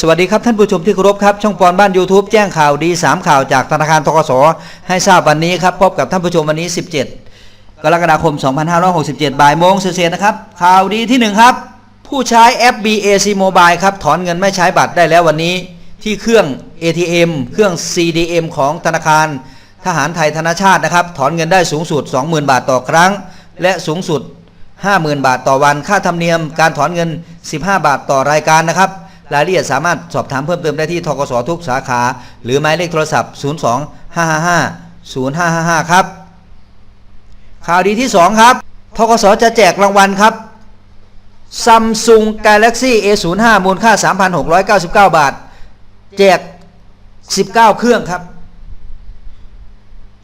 สวัสดีครับท่านผู้ชมที่เคารพครับ ช่องปอนบ้าน YouTube แจ้งข่าวดี 3 ข่าวจากธนาคารทกสให้ทราบวันนี้ครับพบกับท่านผู้ชมวันนี้ 17 กรกฎาคม 2567 บ่ายโมงเศษนะครับ ข่าวดีที่ 1 ครับ ผู้ใช้แอป BAC Mobile ครับ ถอนเงินไม่ใช้บัตรได้แล้ววันนี้ ที่เครื่อง ATM เครื่อง CDM ของธนาคาร ทหารไทยธนชาตินะครับถอนเงินได้สูงสุด 20,000 บาทต่อครั้ง และสูงสุด 50,000 บาทต่อวัน ค่าธรรมเนียมการถอนเงิน 15 บาทต่อรายการนะครับ รายละเอียดสามารถสอบถามเพิ่มเติมได้ที่ทกสทุกสาขา หรือหมายเลขโทรศัพท์ 02 555 0555 ครับ ข่าวดีที่ 2 ครับทกสจะแจกรางวัลครับ Samsung Galaxy A05 มูลค่า 3,699 บาท แจก 19 เครื่องครับ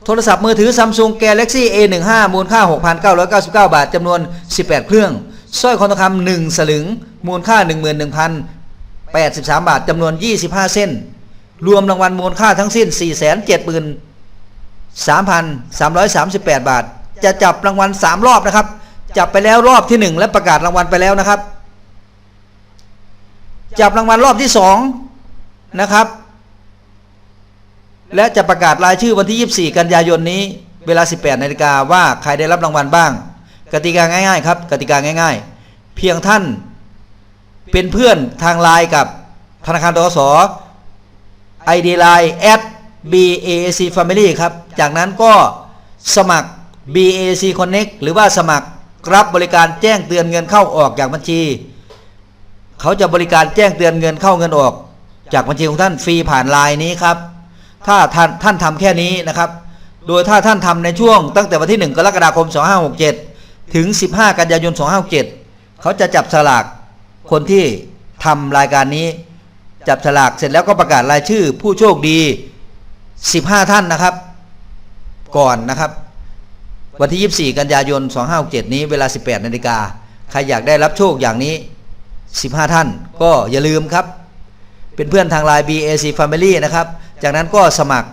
โทรศัพท์มือถือ Samsung Galaxy A15 มูลค่า 6,999 บาทจำนวน 18 เครื่องสร้อยคอทองคำ1สลึง มูลค่า 83 บาทจำนวน 25 เส้น รวมรางวัลมูลค่าทั้งสิ้น 473,338 บาท จะจับรางวัล 3 รอบนะครับ จับไปแล้วรอบที่ 1 และประกาศรางวัลไปแล้วนะครับ จับรางวัลรอบที่ 2 นะครับ และจะประกาศรายชื่อวันที่ 24 กันยายนนี้ เวลา 18นาฬิกาว่าใครได้รับรางวัลบ้าง กติกาง่ายๆครับ กติกาง่าย ๆ เพียงท่าน เป็นเพื่อนทางไลน์กับธนาคารตกส ID Line at BAC Family ครับ จากนั้นก็สมัคร BAC Connect หรือว่าสมัครรับบริการแจ้งเตือนเงินเข้าออกจากบัญชี เขาจะบริการแจ้งเตือนเงินเข้าเงินออก จากบัญชีของท่านฟรีผ่านไลน์นี้ครับ ถ้าท่านท่านทำแค่นี้นะครับ โดยถ้าท่านทำในช่วงตั้งแต่วันที่ 1 กรกฎาคม 2567 ถึง 15 กันยายน 2567 เขาจะจับฉลาก คนที่ทำรายการนี้ จับฉลากเสร็จแล้วก็ประกาศรายชื่อ ผู้โชคดี 15 ท่านนะครับ ก่อนนะครับ วันที่ 24 กันยายน 2567 นี้เวลา 18นาฬิกาใครอยากได้รับโชคอย่างนี้ 15 ท่าน ก็อย่าลืมครับ เป็นเพื่อนทางไลน์ BAC Family นะครับ จากนั้นก็สมัคร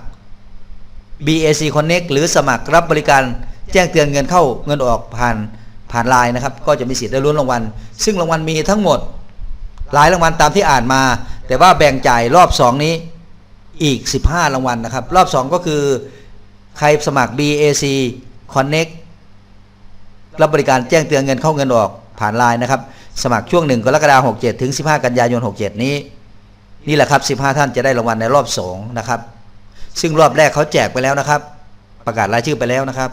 BAC Connect หรือสมัครรับบริการแจ้งเตือนเงินเข้าเงินออกผ่าน ผ่านไลน์นะครับ ก็จะมีสิทธิ์ได้ลุ้นรางวัล ซึ่งรางวัลมีทั้งหมดหลายรางวัลตามที่อ่านมา แต่ว่าแบ่งจ่ายรอบ 2 นี้อีก 15 รางวัลนะครับ รอบ 2 ก็คือใครสมัคร BAC Connect รับบริการแจ้งเตือนเงินเข้าเงินออกผ่านไลน์นะครับ สมัครช่วง 1 กรกฎาคม67 ถึง 15 กันยายน 67 นี้ นี่แหละครับ 15 ท่านจะได้รางวัลในรอบ 2 นะครับ ซึ่งรอบแรกเขาแจกไปแล้วนะครับ ประกาศรายชื่อไปแล้วนะครับ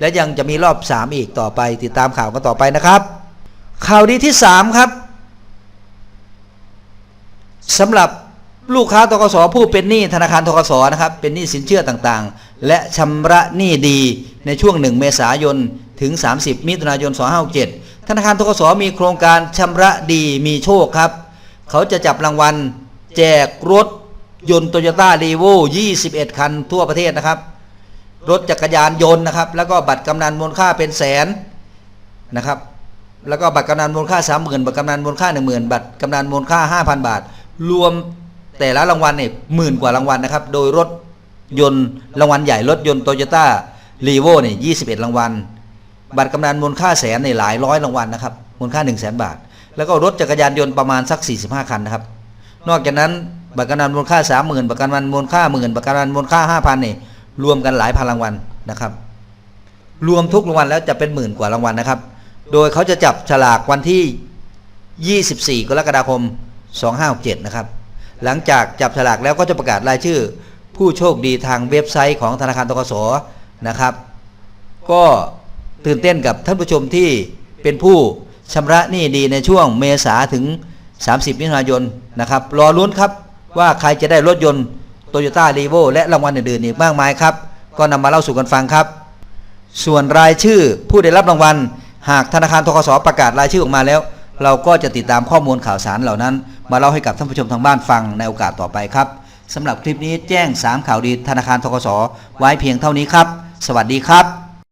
และยังจะมีรอบ 3 อีกต่อไป ติดตามข่าวกันต่อไปนะครับ ข่าวดีที่ 3 ครับสำหรับลูกค้าทกสผู้เป็นหนี้ธนาคารทกสนะครับ เป็นหนี้สินเชื่อต่างๆ และชำระหนี้ดีในช่วง 1 เมษายน ถึง 30 มิถุนายน 2567 ธนาคารทกสมีโครงการชำระดีมีโชคครับ เขาจะจับรางวัล แจกรถยนต์โตโยต้ารีโว21 คันทั่วประเทศนะครับ รถจักรยานยนต์นะครับ แล้วก็บัตรกำนันมูลค่าเป็นแสนนะครับ แล้วก็บัตรกำนันมูลค่า30,000บัตรกำนันมูลค่า10,000บัตรกำนันมูลค่า5,000บาท รวมแต่ละรางวัลเนี่ยหมื่นกว่ารางวัลนะครับ โดยรถยนต์รางวัลใหญ่รถยนต์โตโยต้ารีโวเนี่ย21รางวัล บัตรกำนันมูลค่าแสนในยหลายร้อยรางวัลนะครับ มูลค่า1 0 0 0 0แบาท แล้วก็รถจักรยานยนต์ประมาณสัก45คันนะครับ นอกจากนั้นบัตรกำนันมูลค่า30,000บัตรกำนันมูลค่าหมื่นบัตรกำนันมูลค่า5,000นี่ รวมกันหลายพันรางวัลนะครับ รวมทุกรางวัลแล้วจะเป็นหมื่นกว่ารางวัลนะครับ โดยเขาจะจับฉลากวันที่ 24 กรกฎาคม 2567 นะครับ หลังจากจับฉลากแล้วก็จะประกาศรายชื่อ ผู้โชคดีทางเว็บไซต์ของธนาคารตกสนะครับ ก็ตื่นเต้นกับท่านผู้ชมที่เป็นผู้ชำระหนี้ดีในช่วงเมษาถึง 30 มิถุนายนนะครับ รอลุ้นครับว่าใครจะได้รถยนต์ โตโยต้ารีโวและรางวัลอื่นๆอีกมากมายครับ ก็นำมาเล่าสู่กันฟังครับ ส่วนรายชื่อผู้ได้รับรางวัล หากธนาคารทกสประกาศรายชื่อออกมาแล้ว เราก็จะติดตามข้อมูลข่าวสารเหล่านั้น มาเล่าให้กับท่านผู้ชมทางบ้านฟังในโอกาสต่อไปครับสำหรับคลิปนี้แจ้ง 3 ข่าวดีธนาคารทกสไว้เพียงเท่านี้ครับ สวัสดีครับ